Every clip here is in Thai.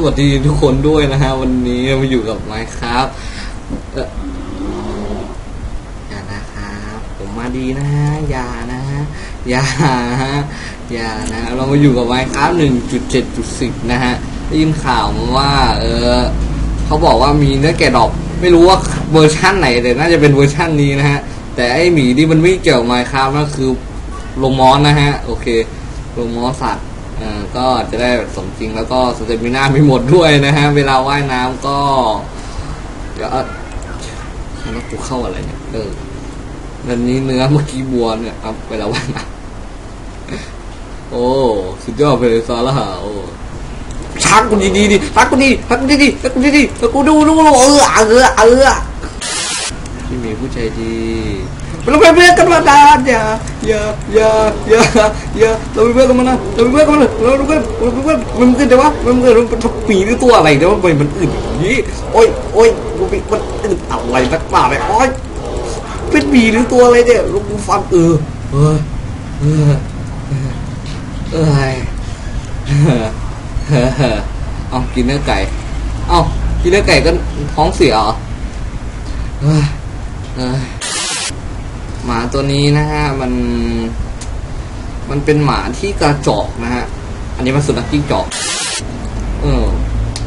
สวัสดีทุกคนด้วยนะฮะ วันนี้มาอยู่กับไมค์ครับเอ่อย่านะครับผมมาดีนะฮะอย่านะฮะอย่าฮะอย่านะเรามาอยู่กับไมค์ครับหนึ่งจุดเจ็ดจุดสิบนะฮะได้ยินข่าวมาว่า เออเขาบอกว่ามีเนื้อแกะดอก ไม่รู้ว่าเวอร์ชั่นไหนแต่น่าจะเป็นเวอร์ชั่นนี้นะฮะ แต่ไอหมีที่มันไม่เกี่ยวกับไมค์ครับนั่นคือลงมอนนะฮะ โอเคลงมอนสัตว์ ก็จะได้สมจริงแล้วก็สเตมิน่าไม่หมดด้วยนะฮะ เวลาว่ายน้ำก็เดี๋ยวแล้วกูเข้าอะไรเนี่ยเออนันนี้เนื้อเมื่อกี้บัวเนี่ยครับเวลาว่ายน้ำโอ้สุดยอดไปเลยซาร่าโอ้ชักกูดีดีดิชักกูดีชักกูดีดีชักกูดีดีชักกูดูดูดูเออเออเออ พี่มีผู้ใจดีเราเป็นเพื่อนกันมาดานอย่าอย่าอย่าอย่าอย่าเราเป็นเพื่อนกันมานะเราเป็นเพื่อนกันมานะเราเป็นเพื่อนเราเป็นเพื่อนมันขึ้นแต่ว่ามันเกิดมันเป็นปีหรือตัวอะไรแต่ว่ามันอื่นอย่างนี้โอ้ยโอ้ยกูเป็นมันอื่นอะไรนักหนาเลยโอ้ยเป็นปีหรือตัวอะไรเนี่ยลูกกูฟังเออเออเออเออเออเอากินเนื้อไก่เอากินเนื้อไก่ก็ท้องเสียเหรอ หมาตัวนี้นะฮะมัน มันเป็นหมาที่กระจอกนะฮะ อันนี้มันสุนัขจิ้งจอก เออ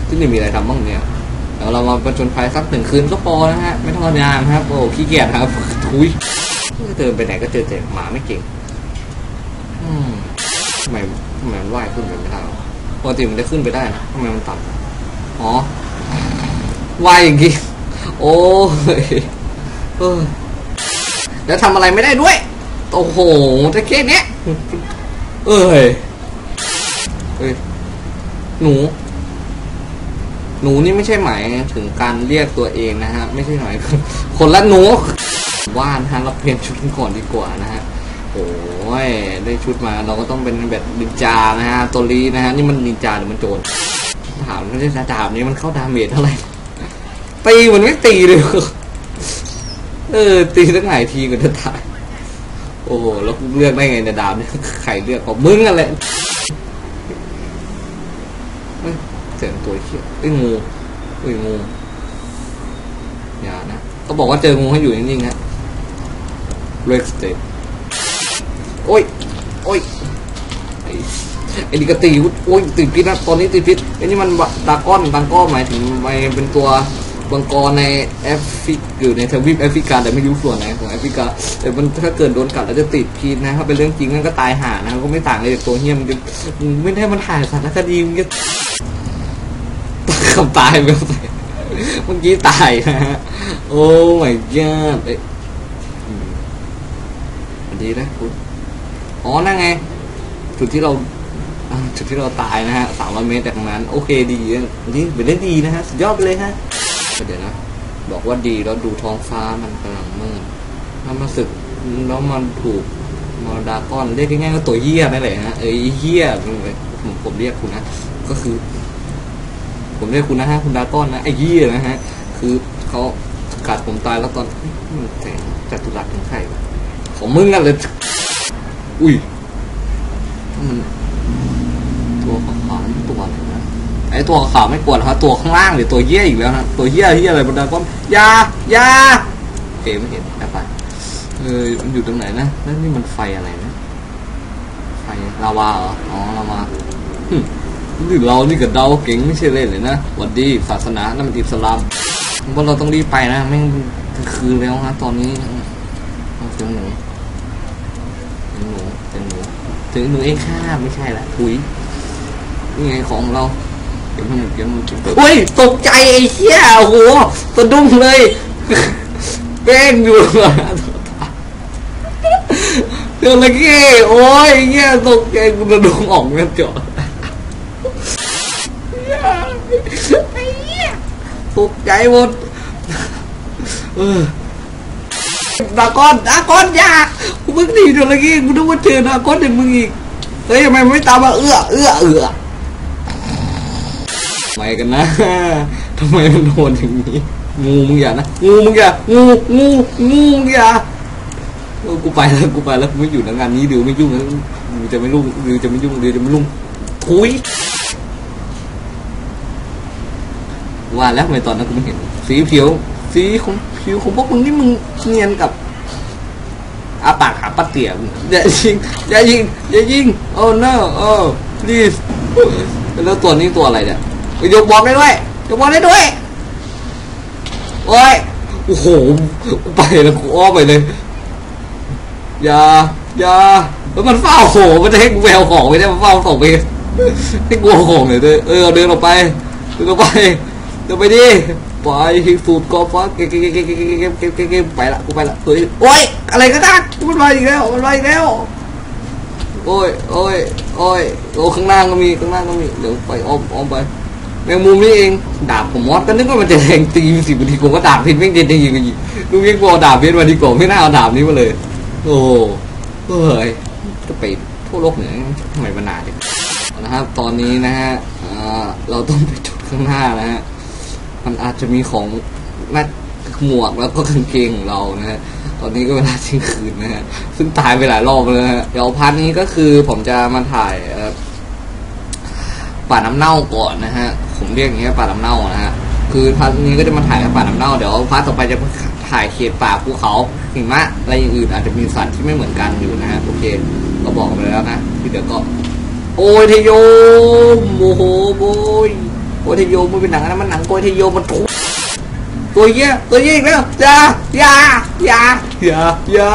ที่นี่มีอะไรทำบ้างเนี่ยเดี๋ยวเรามาประจนภัยสักหนึ่งคืนก็พอนะฮะ ไม่ต้องนานครับ โอ้ขี้เกียจครับ ทุยเดินไปไหนก็เจอแต่หมาไม่เก่งอืมทำไมทำไมมันว่ายขึ้นไปไม่ได้ปกติมันจะขึ้นไปได้นะทำไมมันต่ำอ๋อว่ายอย่างงี้ โอ้ย เออแล้วทำอะไรไม่ได้ด้วย โอ้โหแต่แค่เนี้ย เอ้ยเอ้ย หนู หนูนี่ไม่ใช่หมายถึงการเรียกตัวเองนะฮะ ไม่ใช่หมายคนละหนู ว่านฮะเราเปลี่ยนชุดก่อนดีกว่านะฮะโอ้ย ได้ชุดมาเราก็ต้องเป็นแบบนินจานะฮะ ตัวลีนะฮะ นี่มันนินจาหรือมันโจรถามไม่ใช่ถามนี้มันเข้าดาเมจเท่าไหร่ตีมันไม่ตีเลย เออ ตีตั้งหลายทีก็จะตาย โอ้โห แล้วเลือกได้ไงในยดาวเนี่ยใครเลือกของมึงอะไรเสียงตัวเขียวไอ้งูไอ้ยงูอย่านะเขาบอกว่าเจองูให้อยู่นิ่งๆฮะเรกสเตทโอ้ย โอ้ยไอ้ไอ้นี่ก็ตีวุฒโอ้ยติดพิษนะตอนนี้ติดพิษไอ้นี่มันดากอนดากอนหมายถึงมันเป็นตัว บังกรในแอฟริกอยู่ในทวีปแอฟริกาแต่ไม่รู้ส่วนไหนของแอฟริกา แต่มันถ้าเกิดโดนกัดแล้วจะติดพิษนะถ้าเป็นเรื่องจริงนั่นก็ตายห่านะก็ไม่ต่างเลยจากตัวเฮี้ยมันจะไม่ได้มันถ่ายสารคดีมันจะคำตายไปเมื่อกี้ตายนะฮะโอ้ my god เอ๊ะดีนะคุณอ๋อนั่นไง จุดที่เราจุดที่เราตายนะฮะสามร้อยเมตรจากตรงนั้น โอเคดีนี่เป็นได้ดีนะฮะ สุดยอดไปเลยฮะ เดี๋ยวนะบอกว่าดีแล้วดูท้องฟ้ามันกำลังมืดแล้วมาสึกแล้วมันถูกมอดากอนเรียกง่ายๆก็ตัวเหี้ยนั่นแหละฮะเอ้ยเหี้ยผมผมเรียกคุณนะก็คือ ผมเรียกคุณนะฮะคุณดากอนนะไอ้เหี้ยนะฮะ คือเขากัดผมตายแล้วตอนมันแสงจัตุรัสถึงใครของมึงกันเลยอุ้ยมันตัวขาวๆนี่ตัวอะไรนะ ไอตัวขาวไม่กลัวนะครับตัวข้างล่างหรือตัวเหี้ยอีกแล้วนะตัวเหี้ยเหี้ยอะไรบนดาก้อนยายาเกไม่เห็นแอบไปเออมันอยู่ตรงไหนนะแล้วนี่มันไฟอะไรนะไฟลาวาเหรออ๋อลาวาหึนี่เรานี่กับเดาเก่งไม่ใช่เล่นเลยนะวัดดีศาสนานั่นมันอิสลามว่าเราต้องรีบไปนะแม่งคืนแล้วฮะตอนนี้เอาเสียงหนูเสียงหนูเสียงหนูถึงหนูเองค่ะไม่ใช่ละถุยนี่ไงของเรา เดี๋ยวมันเดี๋ยวมันเฮ้ยตกใจไอ้เหี้ยโอ้โหสะดุ้งเลยแป้งอยู่เดี๋ยวละเก้โอ้ยไอ้เหี้ยตกใจกูสะดุ้งออกเงี้ยจอดไอ้เหี้ยตกใจหมดเออดากอนดากอนอยากูเพิ่งดีเดี๋ยวละเก้กูนึกว่าเจอดากอนในมึงอีกเฮ้ยทำไมไม่ตามมาเอื้อเอื้อเอื้อ ไมกันนะทำไมมันโดนอย่างนี้ งูมึงอย่านะ งูมึงอย่า งูงูงูมึงอย่ากูไปแล้วกูไปแล้วกูไม่อยู่ในงานนี้เดี๋ยวไม่ยุ่งนะกูจะไม่รุ่งเดี๋ยวจะไม่ยุ่งเดี๋ยวจะไม่รุ่งคุยว่าแล้วทำไมตอนนั้นกูไม่เห็น สีผิว สีของผิวของพวกมึงนี่มึงเนียนกับอาปากหาปะเตี่ยมอย่ายิงอย่ายิงอย่ายิงโอ้ no โอ้ please แล้วตัวนี้ตัวอะไรเนี่ย ยกบอลได้ด้วยยกบอลได้ด้วยโอ้ยโอ้โหไปแล้วกูอ้อมไปเลยอย่าอย่าแล้วมันเฝ้าโหมันจะให้กูแววของไม่ได้มันเฝ้าของไปให้กูของเลยด้วยเออเดินออกไปเดินออกไปเดินไปดิไปสูดกอล์ฟเก็บเก็บเก็บเก็บเก็บเก็บเก็บเก็บไปละกูไปละเฮ้ยโอ้ยอะไรก็ได้มันมาอีกแล้วมันมาอีกแล้วโอ้ยโอ้ยโอ้ยโอ้ข้างล่างก็มีข้างล่างก็มีเดี๋ยวไปอ้อมอ้อมไป แมงมุมนี่เองดาบผมมอสก็นึกว่ามันจะแทงตีสิบนาทีผมก็ดาบพินไม่งจะยิงกันยิงลูกยิงบอลดาบเบสมาดีกว่าไม่น่าเอาดาบนี้มาเลย โอ้เฮ้ยจะไปทั่วโลกเหนือทำไมมันนานจังนะครับตอนนี้นะฮะเราต้องไปจุดข้างหน้านะฮะมันอาจจะมีของแม่หมวกแล้วก็กางเกงของเรานะฮะตอนนี้ก็เวลาเที่ยงคืนนะฮะซึ่งตายไปหลายรอบแล้วนะฮะเดี๋ยวพาร์ทนี้ก็คือผมจะมาถ่ายเอ่อ ป่าน้ำเน่าก่อนนะฮะ ผมเรียกอย่างเงี้ยป่าน้ำเน่านะฮะ คือพาร์ทนี้ก็จะมาถ่ายป่าน้ำเน่า เดี๋ยวพาร์ทต่อไปจะถ่ายเขตป่าภูเขาหิมะอะไรอย่างอื่นอาจจะมีสัตว์ที่ไม่เหมือนกันอยู่นะฮะ โอเค ก็บอกไปแล้วนะที่เดี๋ยวก็ โอ้ยเทโยมโอ้โหโบยโอ้ยเทโยมมันเป็นหนังนะมันหนังโกยเทโยมมันทุกตัวเยี่ยตัวเยี่ยอีกแล้วอย่าอย่าอย่าอย่าอย่า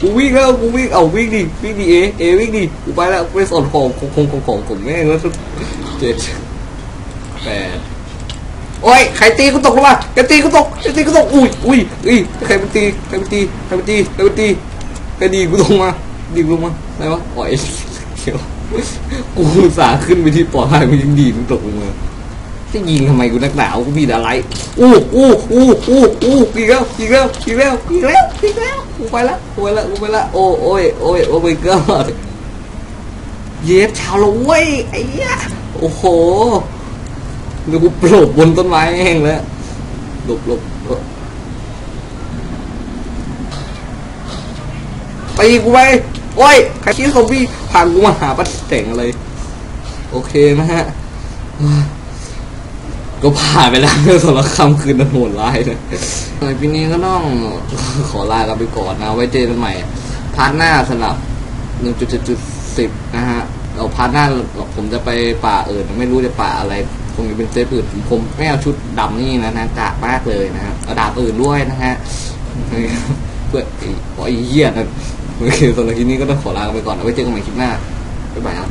กูวิ่งแล้วกูวิ่งเอาวิ่งดิวิ่งดิเอเอวิ่งดิกูไปแล้วกูไปสอนของของของของของผมแม่งแล้วสุดเจ็ดแปดโอ้ยใครตีกูตกลงมาใครตีกูตกใครตีกูตกอุ้ยอุ้ยอุ้ยใครมันตีใครมันตีใครมันตีใครมันตีใครดีกูลงมาดีกูลงมาอะไรวะอ๋อไอ้เขียวกูสาขึ้นไปที่ปลอดภัยมันยังดีมันตกลงมา จะยิงทำไมกูนักหนาวกูมีอะไรอู้อู้อู้อู้อู้อีกแล้วอีกแล้วอีกแล้วอีกแล้วอีกแล้วกูไปละกูไปละกูไปละโอ้โอ้ยโอ้ยโอ้ my god เย็บชาวละเว้ยไอ้เหี้ยโอ้โหเดี๋ยวกูปรบบนต้นไม้เองแล้วหลบหลบหลบตีกูไปโอ้ยใครคิดซอมบี้พากูมาหาปัดแต่งอะไรโอเคนะฮะ ก็ผ่านไปแล้วสำหรับคำคืนนันโหดร้ายนะในปีนี้ก็ต้องขอลากันไปก่อนนะ ไว้เจอกันใหม่ พาร์ทหน้าสำหรับ 1.7.10 นะฮะเอาพาร์ทหน้าผมจะไปป่าอื่นไม่รู้จะป่าอะไรคงจะเป็นเซฟอื่นผมไม่เอาชุดดำนี่นะนะกากมากเลยนะครับเอาดาบอื่นด้วยนะฮะเพื่อไอ้เหี้ยนะโอเคสำหรับคลิปนี้ก็ต้องขอลาไปก่อนเอาไว้เจอกันใหม่คลิปหน้าบ๊ายบายครับ